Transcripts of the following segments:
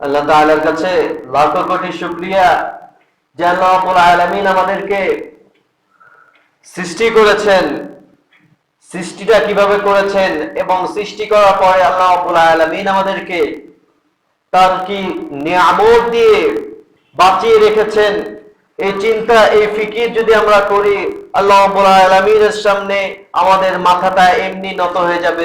আল্লাহ তাআলার কাছে লাখো কোটি যে আমাদেরকে সৃষ্টি করেছেন। সৃষ্টিটা কীভাবে করেছেন এবং সৃষ্টি করার পরে আল্লাহ আমাদেরকে তার কি নিয়ামত দিয়ে বাঁচিয়ে রেখেছেন? এই চিন্তা, এই ফিকির যদি আমরা করি, আল্লাহ রাব্বুল আলামিনের সামনে আমাদের মাথাটা এমনি নত হয়ে যাবে।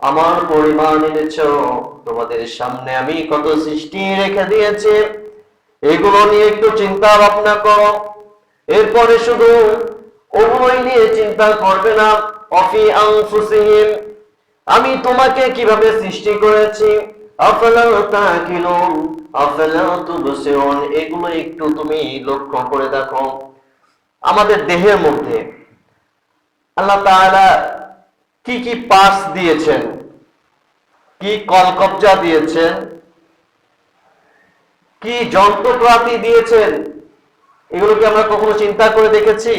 আমার পরিমাণ এনেছ। তোমাদের সামনে আমি কত সৃষ্টি রেখে দিয়েছি। এগুলো নিয়ে একটু চিন্তা ভাবনা করো। এরপরে শুধু ওগুলোই নিয়ে চিন্তা করবে না। অফি আনফুসিহিম, আমি তোমাকে কীভাবে সৃষ্টি করেছি? এগুলো একটু তুমি লক্ষ্য করে দেখো। আমাদের দেহের মধ্যে আল্লাহ কি কি পাস দিয়েছেন? কি কলকবজা দিয়েছেন? কি যন্ত্রপাতি দিয়েছেন? এগুলো কি আমরা কখনো চিন্তা করে দেখেছি?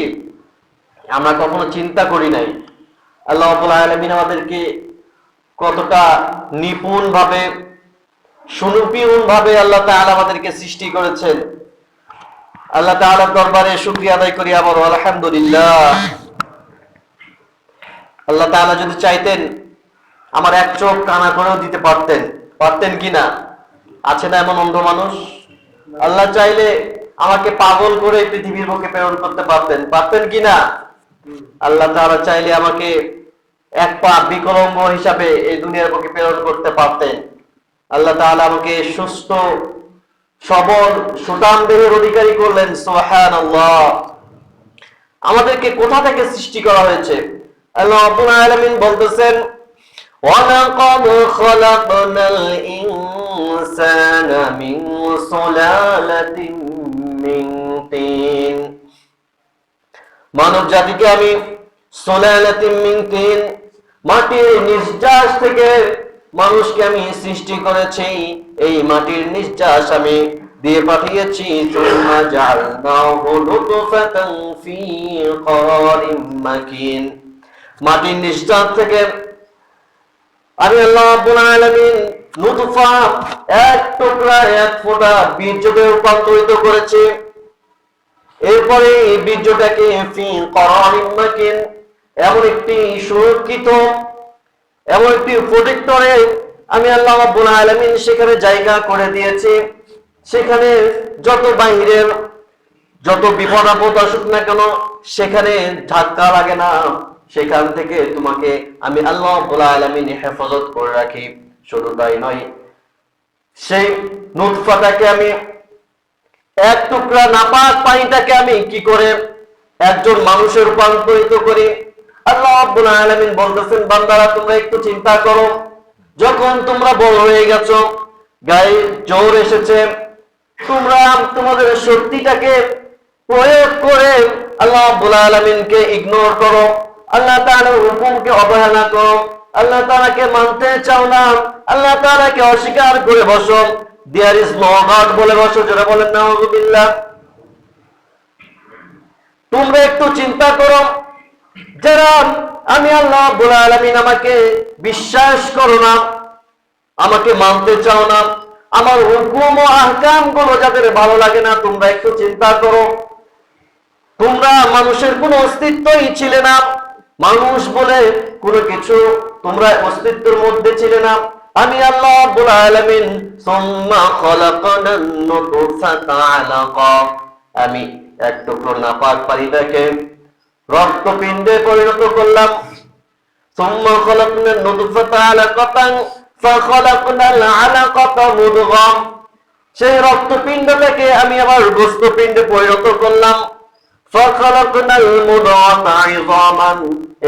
আমরা কখনো চিন্তা করি নাই। আল্লাহ আলামিন আমাদেরকে কতটা নিপুণ ভাবে সুনিপুণ ভাবে আল্লাহ তাআলা আমাদেরকে সৃষ্টি করেছেন। আল্লাহ তাআলার দরবারে শুকরিয়া আদায় করি আবার, আলহামদুলিল্লাহ। আল্লাহ তাআলা যদি চাইতেন, আমার এক চোখ কানা করেও দিতে পারতেন পারতেন কি না? আছে না এমন অন্ধ মানুষ? আল্লাহ চাইলে আমাকে পাগল করে পৃথিবীর বুকে প্রেরণ করতে পারতেন পারতেন কি না? আল্লাহ তাআলা চাইলে আমাকে এক পা বিকলম্ব হিসাবে এই দুনিয়ার বুকে প্রেরণ করতে পারতেন। আল্লাহ তাআলা আমাকে সুস্থ, সবল সুটাম দেহের অধিকারী করলেন, সুবহানাল্লাহ। আমাদেরকে কোথা থেকে সৃষ্টি করা হয়েছে? আল্লাহ বলতেছেন ওয়ালাকাদ খলাকনাল ইনসানা মানব জাতিকে আমি সুলালাতিন মিন মাটির নির্যাস থেকে মানুষকে আমি সৃষ্টি করেছি। এই মাটির নির্যাস আমি দিয়ে পাঠিয়েছি। সুম্মা জাআলনাহু লুতফাতান ফি ক্বারিম মাকিন। মাটির নিঃশ্বাস থেকে আমি আল্লাহ রাব্বুল আলামিন নুতফা এক টুকরা, এক ফোঁটা বীর্যকে রূপান্তরিত করেছে। এরপরে এই বীর্যটাকে এমন একটি সুরক্ষিত, এমন একটি প্রোটেক্টরে আমি আল্লাহ রাব্বুল আলামিন সেখানে জায়গা করে দিয়েছি। সেখানে যত বাহিরের, যত বিপদ আপদ আসুক না কেন, সেখানে ধাক্কা লাগে না। সেখান থেকে তোমাকে আমি আল্লাহ আলামিন হেফাজত করে রাখি। শুধু তাই নয়, সেই নুতফাটাকে আমি, এক টুকরা নাপাক পানিটাকে আমি কি করে একজন মানুষের রূপান্তরিত করি? আল্লাহ রাব্বুল আলামিন বলতেছেন, বান্দারা, তোমরা একটু চিন্তা করো। যখন তোমরা বড় হয়ে গেছো, গায়ে জোর এসেছে, তোমরা তোমাদের শক্তিটাকে প্রয়োগ করে আল্লাহ রাব্বুল আলামিনকে ইগনোর করো। আল্লাহ তাআলার হুকুমকে অবহেলা করো আল্লাহ তাআলাকে মানতে চাও না। আল্লাহ তাআলাকে অস্বীকার করে বসো। দেয়ার ইজ নো বলে বসো, যারা বলেন নাউযুবিল্লাহ তোমরা একটু চিন্তা করো। যারা, আমি আল্লাহ রাব্বুল আলামিন আমাকে বিশ্বাস করো না, আমাকে মানতে চাও না, আমার হুকুম ও আহকামগুলো যাদের ভালো লাগে না, তোমরা একটু চিন্তা করো। তোমরা মানুষের কোনো অস্তিত্বই ছিলে না। মানুষ বলে কোনো কিছু তোমরা অস্তিত্বের মধ্যে ছিলে না। আমি আল্লাহ রাব্বুল আলামিন, সুম্মা খলাকনান আমি এক টুকরো নাপাক পানিটাকে রক্তপিণ্ডে পরিণত করলাম। সুম্মা খলাকনা নুতফাতা আলাকাতান ফাখলাকনাল আলাকাতা মুদগা সেই রক্তপিণ্ডটাকে আমি আবার গোস্তপিণ্ডে পরিণত করলাম।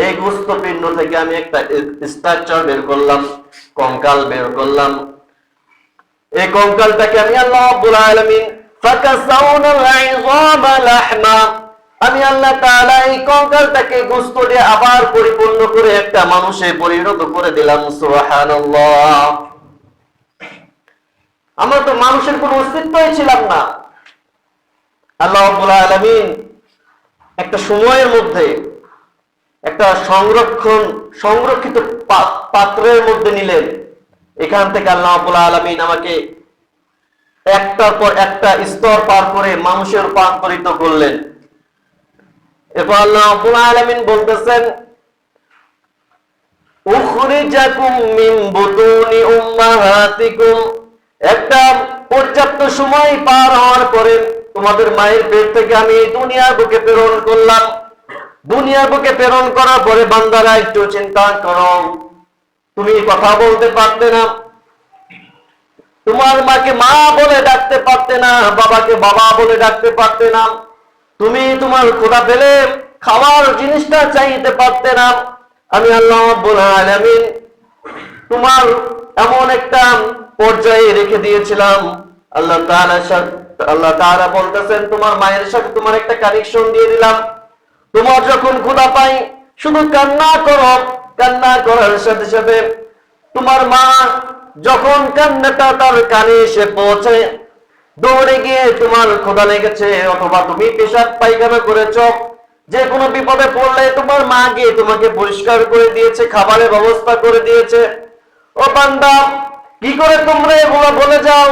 এই গুস্তপিণ্ড থেকে আমি একটা স্ট্রাকচার বের করলাম, কঙ্কাল বের করলাম। এই কঙ্কালটাকে আমি আল্লাহ আব্বুল আলমিন আমি আল্লাহ তাআলা এই কঙ্কালটাকে গোশত দিয়ে আবার পরিপূর্ণ করে একটা মানুষে পরিণত করে দিলাম, সুবহানাল্লাহ। আমরা তো মানুষের কোনো অস্তিত্বই ছিলাম না। আল্লাহ রাব্বুল আলামিন একটা সময়ের মধ্যে, একটা সংরক্ষণ, সংরক্ষিত পাত্রের মধ্যে নিলেন। এখান থেকে আল্লাহ রাব্বুল আলামিন আমাকে একটার পর একটা স্তর পার করে মানুষের রূপান্তরিত করলেন। এরপর আল্লাহ রাব্বুল আলামিন বলতেছেন একটা পর্যাপ্ত সময় পার হওয়ার পরে তোমাদের মায়ের পেট থেকে আমি এই দুনিয়ার বুকে প্রেরণ করলাম। দুনিয়ার বুকে প্রেরণ করার পরে বান্দারা একটু চিন্তা করো। তুমি কথা বলতে পারতে না। তোমার মাকে মা বলে ডাকতে পারতে না, বাবাকে বাবা বলে ডাকতে পারতে না। তুমি তোমার খোদা পেলে খাওয়ার জিনিসটা চাইতে পারতে না। আমি আল্লাহ তোমার এমন একটা পর্যায়ে রেখে দিয়েছিলাম। আল্লাহ আল্লাহ বলতেছেন, তোমার মায়ের সাথে তোমার একটা কানেকশন দিয়ে দিলাম। তোমার যখন পাই শুধু কান্না করো। কান্না করার সাথে সাথে তোমার মা যখন কান্নাটা তার কানে এসে পৌঁছে, দৌড়ে গিয়ে তোমার ক্ষুধা লেগেছে অথবা তুমি পেশাব পায়খানা করেছ, যে কোনো বিপদে পড়লে তোমার মা গিয়ে তোমাকে পরিষ্কার করে দিয়েছে, খাবারের ব্যবস্থা করে দিয়েছে। ও বান্দা, কি করে তোমরা এগুলো বলে যাও?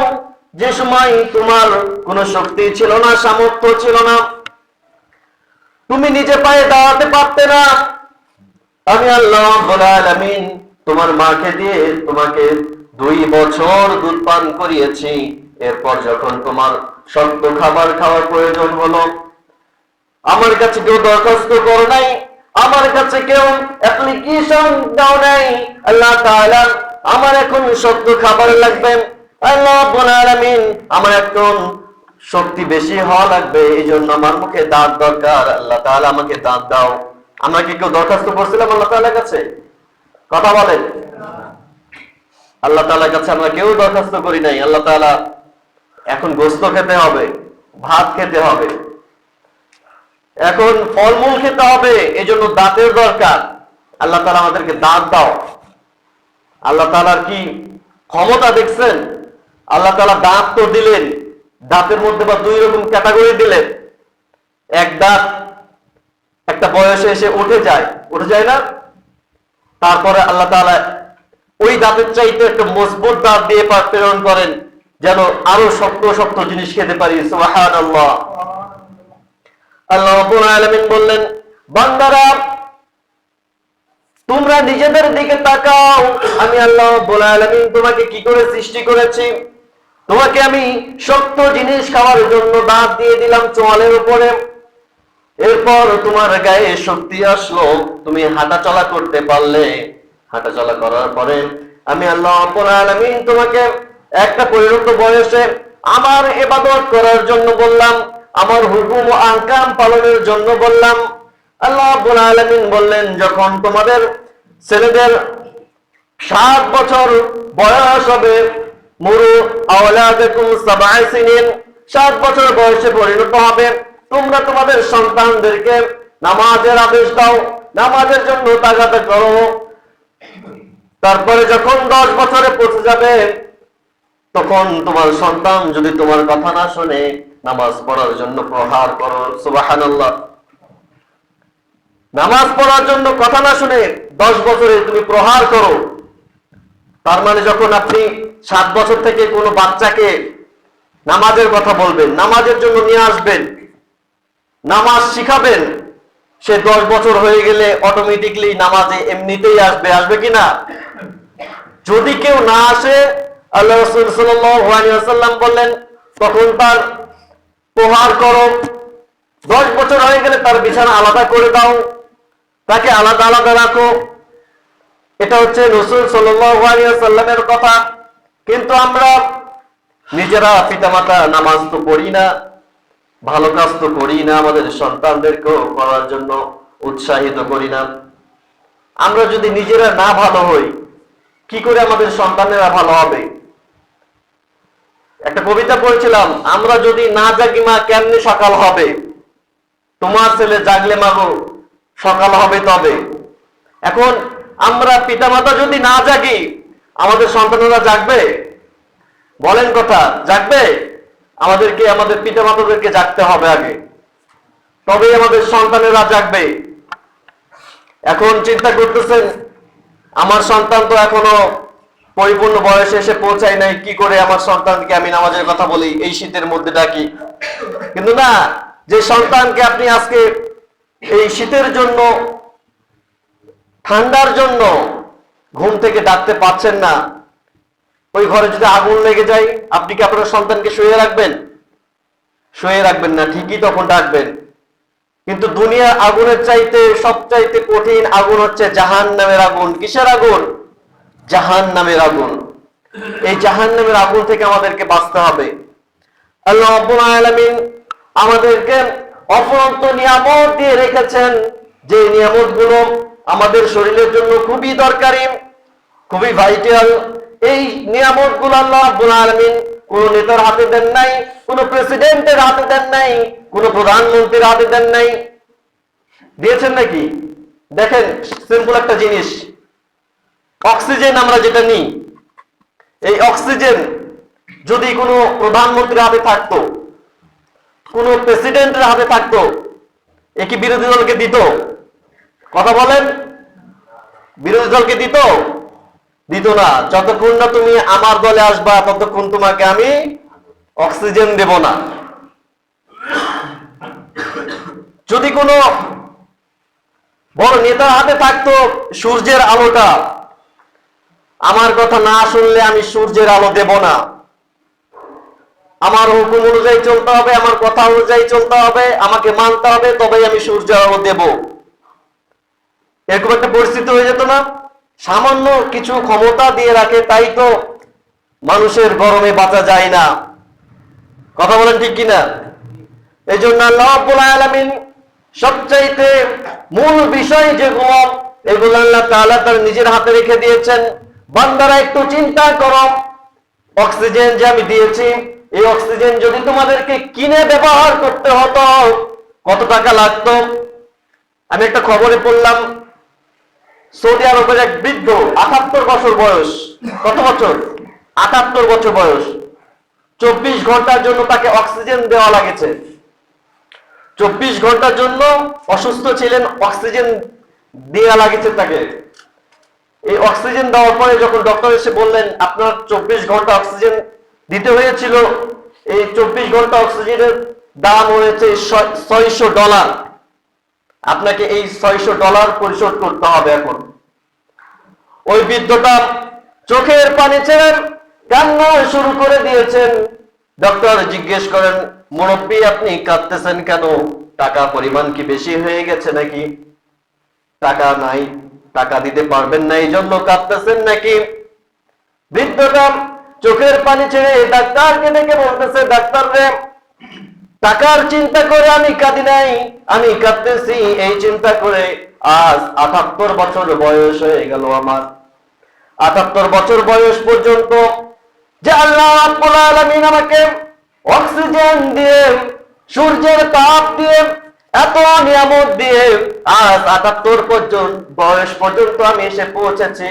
যে সময় তোমার কোনো শক্তি ছিল না, সামর্থ্য ছিল না, তুমি নিজে পায়ে দাঁড়াতে পারতে না। আমি আল্লাহ আলামিন তোমার মাকে দিয়ে তোমাকে দুই বছর দুধ পান করিয়েছি। এরপর যখন তোমার শক্ত খাবার খাওয়ার প্রয়োজন হলো, আমার কাছে কেউ দরখাস্ত করো নাই, আমার কাছে কেউ অ্যাপ্লিকেশন দাও নাই, আল্লাহ আমার এখন শক্ত খাবার লাগবে। আমার এখন শক্তি বেশি হওয়া লাগবে এই জন্য আমার মুখে দাঁত দরকার। আল্লাহ তাআলা আমাকে দাঁত দাও। আমরা কি কেউ দরখাস্ত করছিলাম আল্লাহ তাআলার কাছে? কথা বলেন। আল্লাহ তাআলার কাছে আমরা কেউ দরখাস্ত করি নাই। আল্লাহ তাআলা এখন গোস্ত খেতে হবে, ভাত খেতে হবে। এখন ফলমূল খেতে হবে, এজন্য দাঁতের দরকার। আল্লাহ তালা আমাদেরকে দাঁত দাও। আল্লাহ তাআলার কি ক্ষমতা দেখছেন? আল্লাহ তাআলা দাঁত তো দিলেন, দাঁতের মধ্যে বা দুই রকম ক্যাটাগরি দিলেন। এক দাঁত একটা বয়সে এসে উঠে যায় উঠে যায় না? তারপরে আল্লাহ তাআলা ওই দাঁতের চাইতে একটা মজবুত দাঁত দিয়ে প্রেরণ করেন, যেন আরও শক্ত শক্ত জিনিস খেতে পারি। আল্লাহ রাব্বুল আলামিন বললেন, বান্দারা, তোমরা নিজেদের দিকে তাকাও। আমি আল্লাহ আলামিন তোমাকে কি করে সৃষ্টি করেছি? তোমাকে আমি শক্ত জিনিস খাওয়ার জন্য দাঁত দিয়ে দিলাম চোয়ালের উপরে। এরপর তোমার গায়ে শক্তি আসলো, তুমি হাঁটা চলা করতে পারলে। হাঁটা চলা করার পরে আমি আল্লাহ আলামিন তোমাকে একটা পরিণত বয়সে আমার ইবাদত করার জন্য বললাম, আমার হুকুম ও পালনের জন্য বললাম। আল্লাহ রাব্বুল আলামিন বললেন, যখন তোমাদের ছেলেদের সাত বছর বয়স হবে মুরু আওলাদাকুম সাবআ সিনিন। সাত বছর বয়সে পরিণত হবে। তোমরা তোমাদের সন্তানদেরকে নামাজের আদেশ দাও। নামাজের জন্য তাগাদা করো। তারপরে যখন দশ বছরে পৌঁছে যাবে, তখন তোমার সন্তান যদি তোমার কথা না শুনে নামাজ পড়ার জন্য প্রহার করো। সুবাহানাল্লাহ। নামাজ পড়ার জন্য কথা না শুনে দশ বছরে তুমি প্রহার করো। তার মানে যখন আপনি সাত বছর থেকে কোনো বাচ্চাকে নামাজের কথা বলবেন, নামাজের জন্য নিয়ে আসবেন, নামাজ শিখাবেন, সে দশ বছর হয়ে গেলে অটোমেটিকলি নামাজে এমনিতেই আসবে আসবে কি না? যদি কেউ না আসে আল্লাহ বললেন, তখন তার প্রহার করো, দশ বছর হয়ে গেলে তার বিছানা আলাদা করে দাও, তাকে আলাদা আলাদা রাখো। এটা হচ্ছে রসুল সাল্লামের কথা। কিন্তু আমরা নিজেরা পিতামাতা নামাজ তো পড়ি না, ভালো কাজ তো করি না, আমাদের সন্তানদেরকেও করার জন্য উৎসাহিত করি না। আমরা যদি নিজেরা না ভালো হই, কি করে আমাদের সন্তানেরা ভালো হবে? একটা কবিতা পড়েছিলাম, আমরা যদি না জাগি মা, কেমনি সকাল হবে? তোমার ছেলে জাগলে মাগো সকাল হবে তবে। এখন আমরা পিতামাতা যদি না জাগি আমাদের সন্তানেরা জাগবে? বলেন কথা, জাগবে? আমাদেরকে, আমাদের পিতামাতাদেরকে জাগতে হবে আগে। তবেই আমাদের সন্তানেরা জাগবে। এখন চিন্তা করতেছেন, আমার সন্তান তো এখনও পরিপূর্ণ বয়সে এসে পৌঁছায় নাই, কি করে আমার সন্তানকে আমি নামাজের কথা বলি, এই শীতের মধ্যে ডাকি? কিন্তু না, যে সন্তানকে আপনি আজকে এই শীতের জন্য, ঠান্ডার জন্য ঘুম থেকে ডাকতে পারছেন না। ওই ঘরে যদি আগুন লেগে যায়, আপনি কি আপনার সন্তানকে শুয়ে রাখবেন? শুয়ে রাখবেন না, ঠিকই তখন ডাকবেন। কিন্তু দুনিয়ার আগুনের চাইতে সবচাইতে কঠিন আগুন হচ্ছে জাহান নামের আগুন। কিসের আগুন? জাহান নামের আগুন। এই জাহান নামের আগুন থেকে আমাদেরকে বাঁচতে হবে। আল্লাহ রাব্বুল আলামিন আমাদেরকে অপরন্ত নিয়ামত দিয়ে রেখেছেন। যে নিয়ামতগুলো আমাদের শরীরের জন্য খুবই দরকারি, খুবই ভাইটাল এই নিয়ামতগুলো আল্লাহ আলামিন কোন নেতার হাতে দেন নাই, কোন প্রেসিডেন্টের হাতে দেন নাই, কোন প্রধানমন্ত্রীর হাতে দেন নাই। দিয়েছেন নাকি? দেখেন সিম্পল একটা জিনিস। অক্সিজেন আমরা যেটা নিই, এই অক্সিজেন যদি কোনো প্রধানমন্ত্রীর হাতে থাকতো, কোনো প্রেসিডেন্টের হাতে থাকতো, এ কি বিরোধী দলকে দিত? কথা বলেন। বিরোধী দলকে দিত? দিত না। যতক্ষণ না তুমি আমার দলে আসবা, ততক্ষণ তোমাকে আমি অক্সিজেন দেব না। যদি কোনো বড় নেতার হাতে থাকতো সূর্যের আলোটা, আমার কথা না শুনলে আমি সূর্যের আলো দেব না। আমার হুকুম অনুযায়ী চলতে হবে, আমার কথা অনুযায়ী চলতে হবে, আমাকে মানতে হবে, তবেই আমি সূর্যের আলো দেব। এরকম একটা পরিস্থিতি হয়ে যেত না। সামান্য কিছু ক্ষমতা দিয়ে রাখে, তাই তো মানুষের গরমে বাঁচা যায় না। কথা বলেন ঠিক কিনা? এই জন্য আল্লাহ রাব্বুল আলামিন সবচাইতে মূল বিষয় যে যেগুলো, এগুলো আল্লাহ তাআলা তার নিজের হাতে রেখে দিয়েছেন। বান্দারা একটু চিন্তা করো। অক্সিজেন যে আমি দিয়েছি, এই অক্সিজেন যদি তোমাদেরকে কিনে ব্যবহার করতে হতো, কত টাকা লাগতো? আমি একটা খবরে পড়লাম সৌদি আরবের এক বৃদ্ধ, আটাত্তর বছর বয়স। কত বছর? আটাত্তর বছর বয়স। চব্বিশ ঘণ্টার জন্য তাকে অক্সিজেন দেওয়া লাগেছে। চব্বিশ ঘণ্টার জন্য অসুস্থ ছিলেন, অক্সিজেন দেওয়া লাগেছে তাকে। এই অক্সিজেন দেওয়ার পরে যখন ডক্টর এসে বললেন, আপনার চব্বিশ ঘণ্টা অক্সিজেন দিতে হয়েছিল। এই চব্বিশ ঘণ্টা অক্সিজেনের দাম হয়েছে ছয়শো ডলার। আপনাকে এই ছয়শো ডলার পরিশোধ করতে হবে এখন। ওই বৃদ্ধটা চোখের পানি ছেড়ে কান্না শুরু করে দিয়েছেন। ডক্টর জিজ্ঞেস করেন, মুরব্বী, আপনি কাঁদতেছেন কেন? টাকা পরিমাণ কি বেশি হয়ে গেছে নাকি? টাকা নাই, টাকা দিতে পারবেন না এই জন্য কাঁদতেছেন নাকি? বৃদ্ধটা চোখের পানি ছেড়ে ডাক্তারকে ডেকে বলতেছে, ডাক্তার রে টাকার চিন্তা করে আমি কাঁদি নাই, আমি কাঁদতেছি, এই চিন্তা করে আজ আটাত্তর বছর বয়স হয়ে গেল আমার। আটাত্তর বছর বয়স পর্যন্ত যে আল্লাহ আমাকে অক্সিজেন দিয়ে, সূর্যের তাপ দিয়ে, এত নিয়ামত দিয়ে আজ আটাত্তর পর্যন্ত, বয়স পর্যন্ত আমি এসে পৌঁছেছি,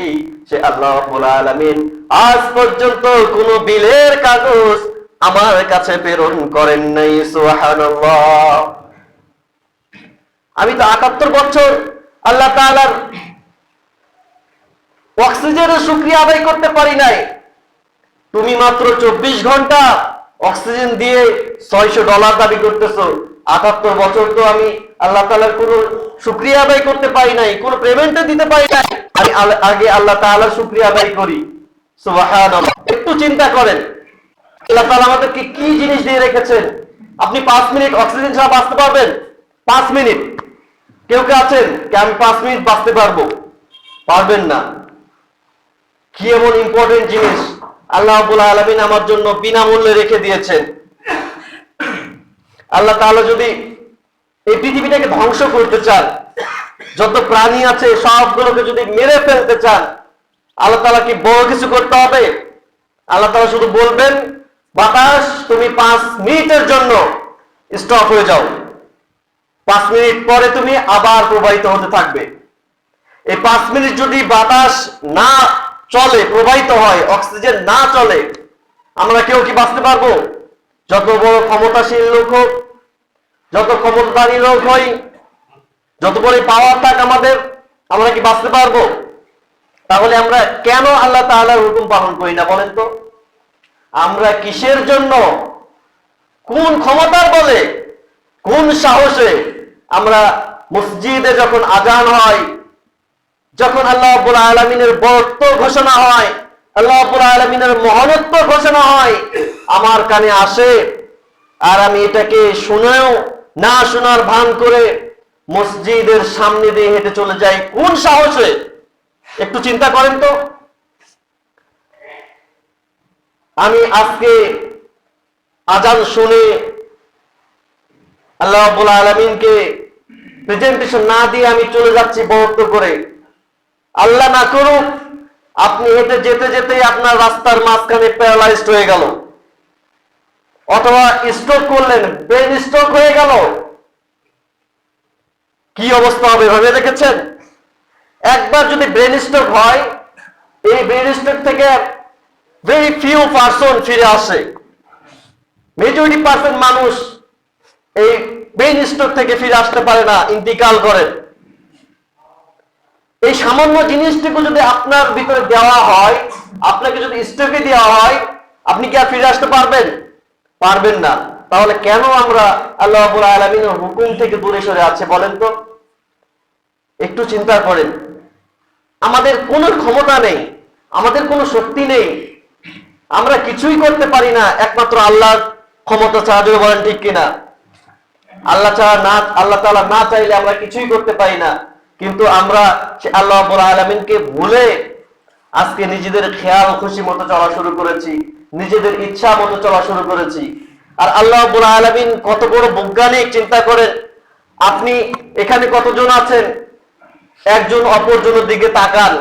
সে আল্লাহ আলামিন। আজ পর্যন্ত কোনো বিলের কাগজ আমার কাছে প্রেরণ করেন নাই, সুবহানাল্লাহ। আমি তো আটাত্তর বছর আল্লাহ তাআলার অক্সিজেনের শুক্রিয়া আদায় করতে পারি নাই। তুমি মাত্র চব্বিশ ঘণ্টা অক্সিজেন দিয়ে ছয়শো ডলার দাবি করতেছো। আটাত্তর বছর তো আমি আল্লাহ তালার কোন শুক্রিয়া আদায় করতে পারি নাই, কোন পেমেন্টে দিতে পারি নাই। আমি আগে আল্লাহ তাআলার শুক্রিয়া আদায় করি। একটু চিন্তা করেন আল্লাহ তাআলা আমাদেরকে কি জিনিস দিয়ে রেখেছেন? আপনি পাঁচ মিনিট অক্সিজেন ছাড়া বাঁচতে পারবেন? পাঁচ মিনিট। কেউ কে আছেন? কি, আমি পাঁচ মিনিট বাঁচতে পারব? পারবেন না। কি এমন ইম্পর্টেন্ট জিনিস? আল্লাহ রাব্বুল আলামিন আমার জন্য বিনামূল্যে রেখে দিয়েছেন। আল্লাহ তাআলা যদি এই পৃথিবীটাকে ধ্বংস করতে চান, যত প্রাণী আছে, সবগুলোকে যদি মেরে ফেলতে চান, আল্লাহ তাআলা কি বড় কিছু করতে হবে? আল্লাহ তাআলা শুধু বলবেন বাতাস, তুমি পাঁচ মিনিটের জন্য স্টপ হয়ে যাও। পাঁচ মিনিট পরে তুমি আবার প্রবাহিত হতে থাকবে। এই পাঁচ মিনিট যদি বাতাস না চলে, প্রবাহিত হয়, অক্সিজেন না চলে, আমরা কেউ কি বাঁচতে পারব? যত বড় ক্ষমতাশীল লোক হোক, যত ক্ষমতাধারী লোক হই, যত বড় পাওয়ার থাক আমাদের, আমরা কি বাঁচতে পারব? তাহলে আমরা কেন আল্লাহ তাআলার হুকুম পালন করি না বলেন তো? আমরা কিসের জন্য? কোন ক্ষমতার বলে? কোন সাহসে? আমরা মসজিদে যখন আজান হয়, যখন আল্লাহ আব্বুল আলমিনের বরত্ব ঘোষণা হয়, আল্লাহ আব্বুল আলমিনের মহানত্ব ঘোষণা হয়, আমার কানে আসে আর আমি এটাকে শুনেও, না শোনার ভান করে মসজিদের সামনে দিয়ে হেঁটে চলে যাই। কোন সাহসে? একটু চিন্তা করেন তো। আমি আজকে আজান শুনে আল্লাহ আলমিনকে প্রেজেন্টেশন না দিয়ে আমি চলে যাচ্ছি বরত্ব করে। আল্লাহ না করুক, আপনি হেঁটে যেতে যেতে আপনার রাস্তার মাঝখানে প্যারালাইজড হয়ে গেল। অথবা স্ট্রোক করলেন ব্রেন স্ট্রোক হয়ে গেল। কি অবস্থা হবে ভেবে দেখেছেন? একবার যদি ব্রেন স্ট্রোক হয়, এই ব্রেন স্ট্রোক থেকে ভেরি ফিউ পার্সন ফিরে আসে। মেজরিটি পার্সেন্ট মানুষ এই ব্রেন স্ট্রোক থেকে ফিরে আসতে পারে না ইন্তিকাল করে এই সামান্য জিনিসটুকু যদি আপনার ভিতরে দেওয়া হয়, আপনাকে যদি স্ট্রোকে দেওয়া হয়, আপনি কি আর ফিরে আসতে পারবেন? পারবেন না। তাহলে কেন আমরা আল্লাহ রাব্বুল আলামিনের হুকুম থেকে দূরে সরে আছে বলেন তো? একটু চিন্তা করেন। আমাদের কোনো ক্ষমতা নেই, আমাদের কোনো শক্তি নেই আমরা কিছুই করতে পারি না, একমাত্র আল্লাহর ক্ষমতা ছাড়া। বলেন ঠিক কিনা? আল্লাহ ছাড়া না, আল্লাহ তাআলা না চাইলে আমরা কিছুই করতে পারি না। কিন্তু আমরা আল্লাহ আলামিনকে ভুলে আজকে নিজেদের খেয়াল, খুশি মতো চলা শুরু করেছি, নিজেদের ইচ্ছা মতো চলা শুরু করেছি। আর আল্লাহ আলামিন কত বড় বৈজ্ঞানিক চিন্তা করেন আপনি এখানে কতজন আছেন? একজন অপরজনের দিকে তাকান,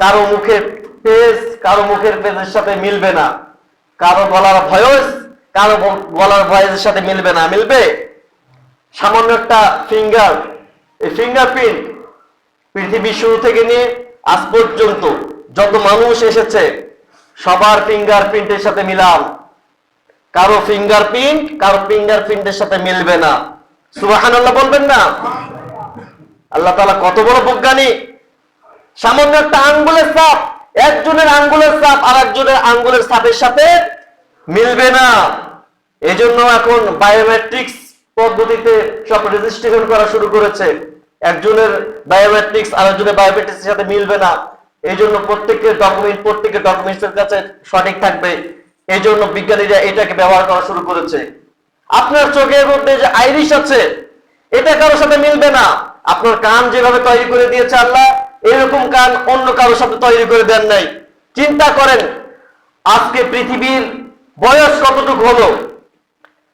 কারও মুখের পেজ কারও মুখের পেজের সাথে মিলবে না। কারও গলার ভয়েস কারও ব- গলার ভয়েসের সাথে মিলবে না। মিলবে? সামান্য একটা ফিঙ্গার এই ফিঙ্গারপ্রিন্ট পৃথিবীর শুরু থেকে নিয়ে আজ পর্যন্ত যত মানুষ এসেছে, সবার ফিঙ্গারপ্রিন্টের সাথে মিলাম। কারও ফিঙ্গারপ্রিন্ট কারও ফিঙ্গারপ্রিন্টের সাথে মিলবে না। সুবাহান আল্লাহ বলবেন না? আল্লাহ তাআলা কত বড় বৈজ্ঞানিক সামান্য একটা আঙ্গুলের ছাপ একজনের আঙ্গুলের ছাপ আর একজনের আঙ্গুলের ছাপের সাথে মিলবে না। এজন্য এখন বায়োমেট্রিক্স পদ্ধতিতে সব রেজিস্ট্রেশন করা শুরু করেছে। একজনের বায়োমেট্রিক্স আর একজনের বায়োমেট্রিক্সের সাথে মিলবে না। এই জন্য প্রত্যেকের ডকুমেন্ট প্রত্যেকের ডকুমেন্টসের কাছে সঠিক থাকবে। এই জন্য বিজ্ঞানীরা এটাকে ব্যবহার করা শুরু করেছে। আপনার চোখের মধ্যে যে আইরিশ আছে, এটা কারোর সাথে মিলবে না। আপনার কান যেভাবে তৈরি করে দিয়েছে আল্লাহ এরকম কান অন্য কারোর সাথে তৈরি করে দেন নাই। চিন্তা করেন, আজকে পৃথিবীর বয়স কতটুকু হলো?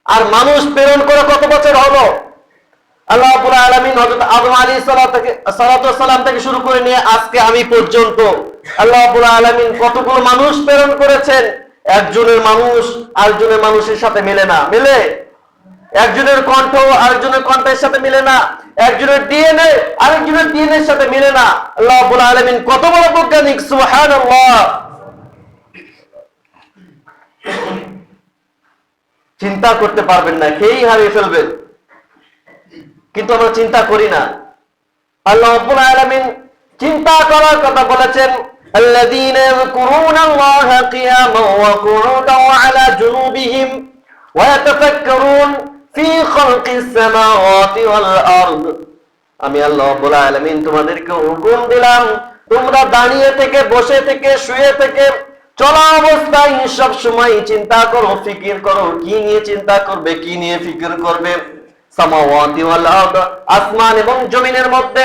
আর মানুষ প্রেরণ করে কত বছর হলো? আল্লাহ আলামিন হযরত আদম সালাতু সালাম থেকে শুরু করে নিয়ে আজকে আমি পর্যন্ত আল্লাহ আলামিন কতগুলো মানুষ প্রেরণ করেছেন? একজনের মানুষ আরেকজনের মানুষের সাথে মেলে না। মিলে? একজনের কণ্ঠ আরেকজনের কণ্ঠের সাথে মিলে না একজনের ডিএনএ আরেকজনের ডিএনএ এর সাথে মিলে না আল্লাহ রাব্বুল আলামিন কত বড় বৈজ্ঞানিক সুবহানাল্লাহ চিন্তা করতে পারবেন না খেয়েই হারিয়ে ফেলবেন কিন্তু আমরা চিন্তা করি না আল্লাহ রাব্বুল আলামিন চিন্তা করার কথা বলেছেন الذين يذكرون الله قياما وقعودا وعلى جنوبهم ويتفكرون আমি আল্লাহ আলমিন তোমাদেরকে হুকুম দিলাম, তোমরা দাঁড়িয়ে থেকে, বসে থেকে, শুয়ে থেকে, চলা অবস্থায় সব সময় চিন্তা করো, ফিকির করো, কি নিয়ে চিন্তা করবে, কি নিয়ে ফিকির করবে। আসমান এবং জমিনের মধ্যে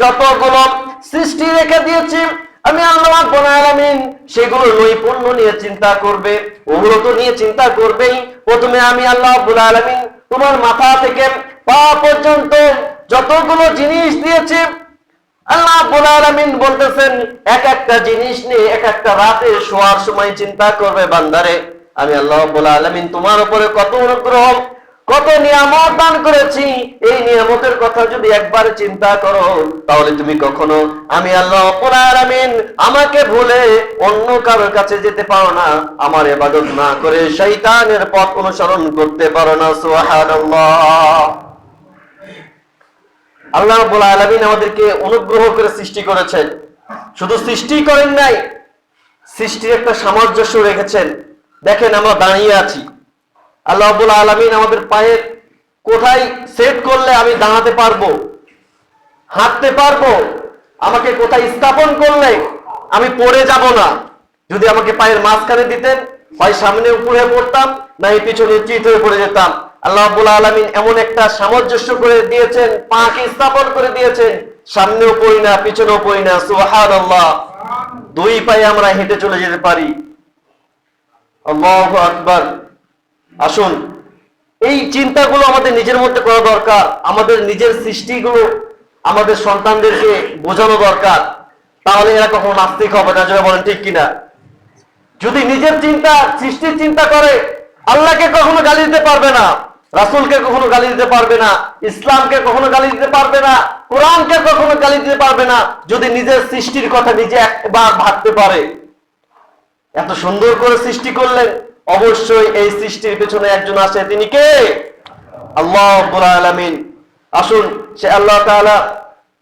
যতগুলো সৃষ্টি রেখে দিয়েছি আমি আল্লাহ আলামিন সেগুলো নৈপুণ্য নিয়ে চিন্তা করবে ওগুলো তো নিয়ে চিন্তা করবেই। প্রথমে আমি আল্লাহ রাব্বুল আলামিন তোমার মাথা থেকে পা পর্যন্ত যতগুলো জিনিস দিয়েছি আল্লাহ রাব্বুল আলামিন বলতেছেন, এক একটা জিনিস নিয়ে এক একটা রাতে শোয়ার সময় চিন্তা করবে বান্দারে। আমি আল্লাহ রাব্বুল আলামিন তোমার উপরে কত অনুগ্রহ কত নিয়ামত দান করেছি। এই নিয়ামতের কথা যদি একবার চিন্তা করো, তাহলে তুমি কখনো আমি আল্লাহ রাব্বুল আমাকে ভুলে অন্য কারোর কাছে যেতে পারো না। আমার ইবাদত না করে শয়তানের পথ অনুসরণ করতে পারো না। আল্লাহ আলামিন আমাদেরকে অনুগ্রহ করে সৃষ্টি করেছেন। শুধু সৃষ্টি করেন নাই, সৃষ্টির একটা সামঞ্জস্য রেখেছেন। দেখেন আমরা দাঁড়িয়ে আছি। আল্লাহ রাব্বুল আলামিন আমাদের পায়ের কোথায় সেট করলে আমি দাঁড়াতে পারব, হাঁটতে পারব, আমাকে কোথায় স্থাপন করলে আমি পড়ে যাব না। যদি আমাকে পায়ের মাঝখানে দিতেন হয় সামনে উপরে পড়তাম, না এই পিছনে চিত হয়ে পড়ে যেতাম। আল্লাহ রাব্বুল আলামিন এমন একটা সামঞ্জস্য করে দিয়েছেন, পাকে স্থাপন করে দিয়েছেন, সামনেও পড়ি না, পিছনেও পড়ি না, সুবহানাল্লাহ। দুই পায়ে আমরা হেঁটে চলে যেতে পারি। আল্লাহু আকবার। আসুন, এই চিন্তাগুলো আমাদের নিজের মধ্যে করা দরকার, আমাদের নিজের সৃষ্টিগুলো আমাদের সন্তানদেরকে বোঝানো দরকার, তাহলে এরা কখনো নাস্তিক হবে না, যারা বলেন ঠিক কিনা। যদি নিজের চিন্তা, সৃষ্টির চিন্তা করে, আল্লাহকে কখনো গালি দিতে পারবে না, রাসূলকে কখনো গালি দিতে পারবে না, ইসলামকে কখনো গালি দিতে পারবে না, কোরআনকে কখনো গালি দিতে পারবে না, যদি নিজের সৃষ্টির কথা নিজে একবার ভাবতে পারে। এত সুন্দর করে সৃষ্টি করলেন অবশ্যই এই সৃষ্টির পেছনে একজন আছে, তিনি কে? আল্লাহ আলামিন। আসুন, সে আল্লাহ তাআলা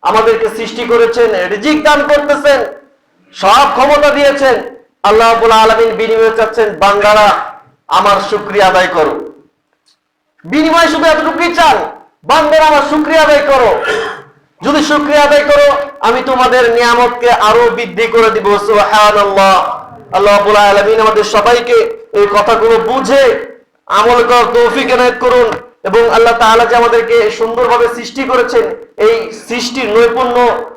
আমাদেরকে সৃষ্টি করেছেন, রিজিক দান করতেছেন, সব ক্ষমতা দিয়েছেন। আল্লাহ আলামিন বিনিময়ে চাচ্ছেন, বান্দারা, আমার শুকরিয়া আদায় করো। বিনিময় শুধু এতটুকুই চান, বান্দারা, আমার শুকরিয়া আদায় করো। যদি শুকরিয়া আদায় করো, আমি তোমাদের নিয়ামতকে আরও বৃদ্ধি করে দিব, সুবহানাল্লাহ। আল্লাহ রাব্বুল আলামিন আমাদের সবাইকে এই কথাগুলো বুঝে আমল করার তৌফিক এনায়েত করুন এবং আল্লাহ তাআলা যে আমাদেরকে সুন্দরভাবে সৃষ্টি করেছেন, এই সৃষ্টির নৈপুণ্য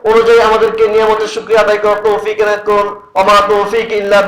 অনুযায়ী আমাদেরকে নিয়ামতের শুকরিয়া আদায় করার তৌফিক এনায়েত করুন। ওমা তৌফিক ইল্লা